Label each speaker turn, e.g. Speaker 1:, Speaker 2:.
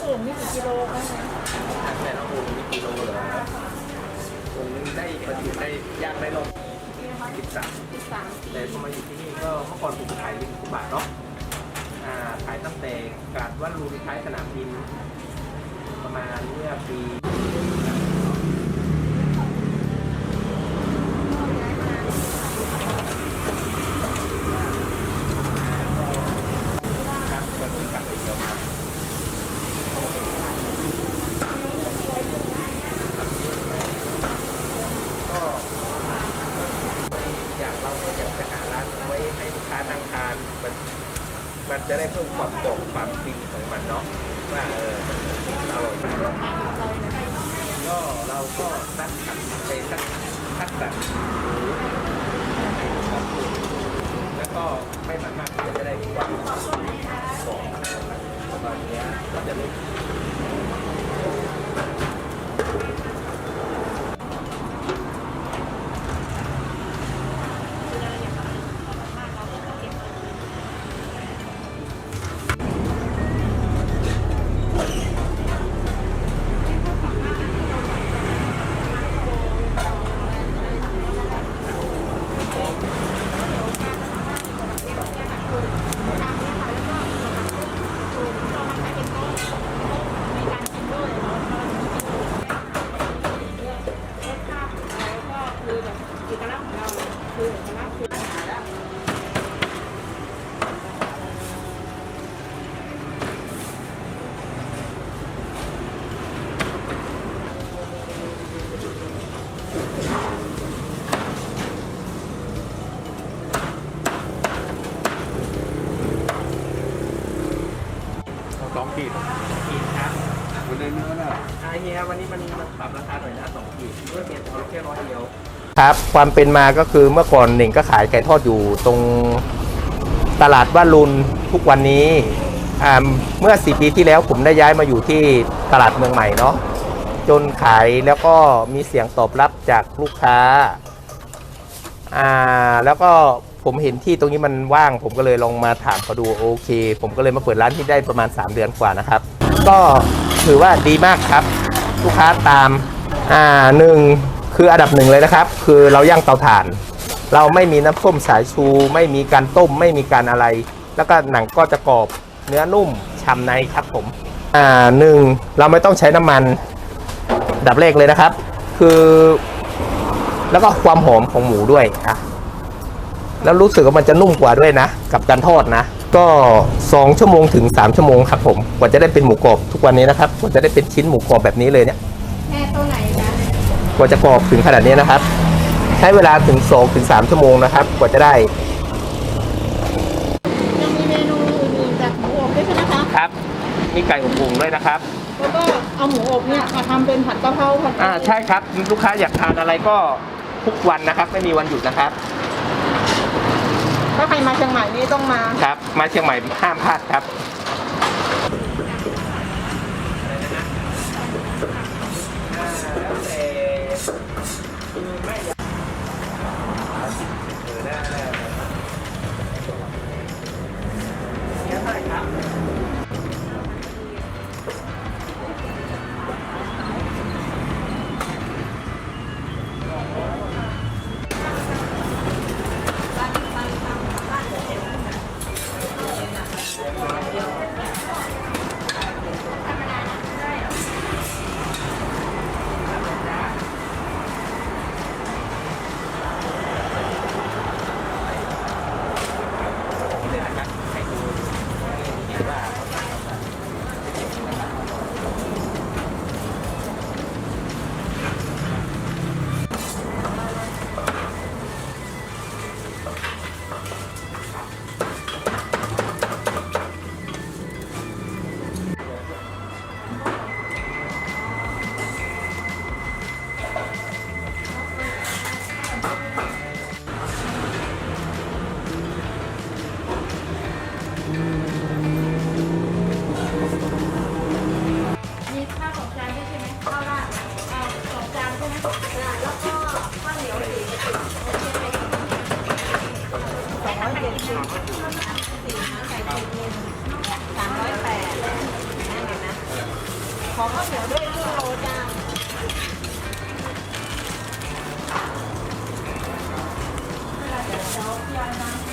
Speaker 1: แต่ละโอ่งนี่กี่กิโลคะเนี่ย
Speaker 2: แต่ละองค์มีกิโลเหรอองนึงได้ปรรจุได้ย่างได้ลงสิบสาม
Speaker 1: สิบสาม
Speaker 2: แต่พอมาอยู่ที่นี่ก็เมื่อก่อนผมขายริมฟุตบาทเนาะอ่าขายตั้งแต่กาดว่ารูนท้ายสนามบิน ประมาณเมื่อปีครับก็คือกลับไปเที่ยวครับก็อยากเราก็อยากจะหาร้านไว้ให้ลูกค้านั่งทาน มันมันจะได้เพิ่มความโด่งความจริงของมันเนาะว่าเออมันอร่อยกก็เราก็นัดขัดไปสักคัดแบบแล้วก็ไม่มันมากก็จะได้ความของประมาณนี้ก็จะไม่ สองขีดขีดครับ
Speaker 3: วันนี้เนื้อน่ะ
Speaker 2: อ่าเฮียวันนี้มันมันปรับราคาหน่อยนะสองขีดเพื่อเปลี่ยนเอาแค่ร้อยเดียว
Speaker 4: ครับความเป็นมาก็คือเมื่อก่อนหนึ่งก็ขายไก่ทอดอยู่ตรงตลาดบ้าลุนทุกวันนี้เมื่อสี่ปีที่แล้วผมได้ย้ายมาอยู่ที่ตลาดเมืองใหม่เนาะจนขายแล้วก็มีเสียงตอบรับจากลูกค้าอ่าแล้วก็ผมเห็นที่ตรงนี้มันว่าง ผมก็เลยลองมาถามเขาดูโอเค ผมก็เลยมาเปิดร้านที่ได้ประมาณ 3 เดือนกว่านะครับ ก็ถือว่าดีมากครับ ลูกค้าตามอ่าหนึ่ง คืออันดับหนึ่งเลยนะครับ คือเราย่างเตาถ่าน เราไม่มีน้ำส้มสายชู ไม่มีการต้ม ไม่มีการอะไร แล้วก็หนังก็จะกรอบ เนื้อนุ่มฉ่ำในครับผม อ่าหนึ่งเราไม่ต้องใช้น้ำมันอันดับแรกเลยนะครับ คือ แล้วก็ความหอมของหมูด้วยอะแล้วรู้สึกว่ามันจะนุ่มกว่าด้วยนะ กับการทอดนะ ก็ 2 ชั่วโมงถึง 3 ชั่วโมงครับผมกว่าจะได้เป็นหมูกรอบทุกวันนี้นะครับกว่าจะได้เป็นชิ้นหมูกรอบแบบนี้เลยเนี่ย กว่าจะกรอบถึงขนาดนี้นะครับ ใช้เวลาถึง2ถึง3ชั่วโมงนะครับ กว่าจะได้
Speaker 1: ยังมีเมนูอื่นๆจากหมูอบด้วยใช่ไหมคะ
Speaker 4: ครับ มีไก่อบอุ่นด้วยนะครับ
Speaker 1: แล้วก็เอาหมูอบเนี่ยมาทำเป็นผัดกะเพราผัด
Speaker 4: อ่าใช่ครับลูกค้าอยากทานอะไรก็ทุกวันนะครับ ไม่มีวันหยุดนะครับ
Speaker 1: ถ้าใครมาเชียงใหม่นี่ต้องมา
Speaker 4: ครับ มาเชียงใหม่ห้ามพลาดครับ
Speaker 2: สามร้อยแปดนี่นไงนะ ขอข้าวเหนียวด้วยครึ่งโลจ้าเวลาเดี๋ยวเดี๋ยวพียอนนะ